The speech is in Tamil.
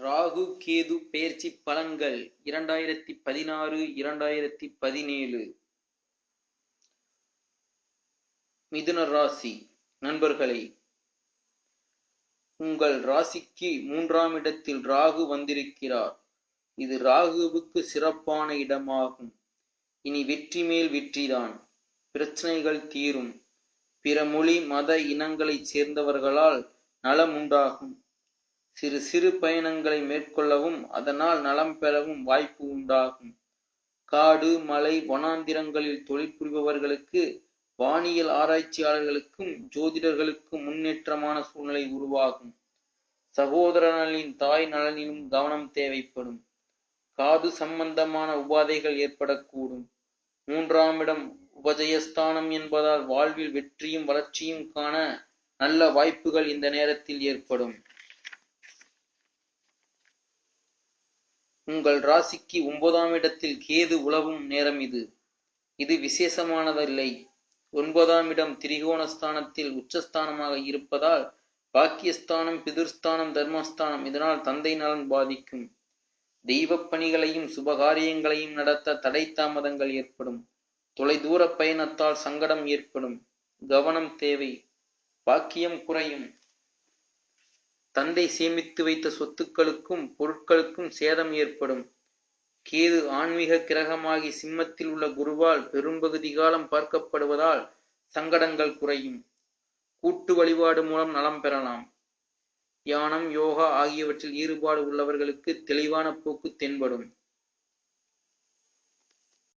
ராகு கேது பெயர்ச்சி பலன்கள் இரண்டாயிரத்தி பதினாறு இரண்டாயிரத்தி பதினேழு. மிதுன ராசி நண்பர்களே உங்கள் ராசிக்கு மூன்றாம் இடத்தில் ராகு வந்திருக்கிறார். இது ராகுவுக்கு சிறப்பான இடமாகும். இனி வெற்றி மேல் வெற்றிதான் பிரச்சனைகள் தீரும். பிற மொழி மத இனங்களைச் சேர்ந்தவர்களால் நலம் உண்டாகும். சிறு சிறு பயணங்களை மேற்கொள்ளவும் அதனால் நலம் பெறவும் வாய்ப்பு உண்டாகும். காடு மலை வனாந்திரங்களில் தொழில் புரிபவர்களுக்கு வானியல் ஆராய்ச்சியாளர்களுக்கும் ஜோதிடர்களுக்கும் முன்னேற்றமான சூழ்நிலை உருவாகும். சகோதர நலனின் தாய் நலனிலும் கவனம் தேவைப்படும். காது சம்பந்தமான உபாதைகள் ஏற்படக்கூடும். மூன்றாம் இடம் உபஜயஸ்தானம் என்பதால் வாழ்வில் வெற்றியும் வளர்ச்சியும் காண நல்ல வாய்ப்புகள் இந்த நேரத்தில் ஏற்படும். உங்கள் ராசிக்கு ஒன்பதாம் இடத்தில் கேது உழவும் நேரம் இது. இது விசேஷமானதில்லை. ஒன்பதாம் இடம் திரிகோணஸ்தானத்தில் உச்சஸ்தானமாக இருப்பதால் பாக்கியஸ்தானம் பிதுர்ஸ்தானம் தர்மஸ்தானம் இதனால் தந்தை நலன் பாதிக்கும். தெய்வ பணிகளையும் சுபகாரியங்களையும் நடத்த தடை தாமதங்கள் ஏற்படும். தொலைதூர பயணத்தால் சங்கடம் ஏற்படும். கவனம் தேவை. பாக்கியம் குறையும். தந்தை சேமித்து வைத்த சொத்துக்களுக்கும் பொருட்களுக்கும் சேதம் ஏற்படும். கேது ஆன்மீக கிரகமாகி சிம்மத்தில் உள்ள குருவால் பெரும்பகுதி காலம் பார்க்கப்படுவதால் சங்கடங்கள் குறையும். கூட்டு வழிபாடு மூலம் நலம் பெறலாம். தியானம் யோகா ஆகியவற்றில் ஈடுபாடு உள்ளவர்களுக்கு தெளிவான போக்கு தென்படும்.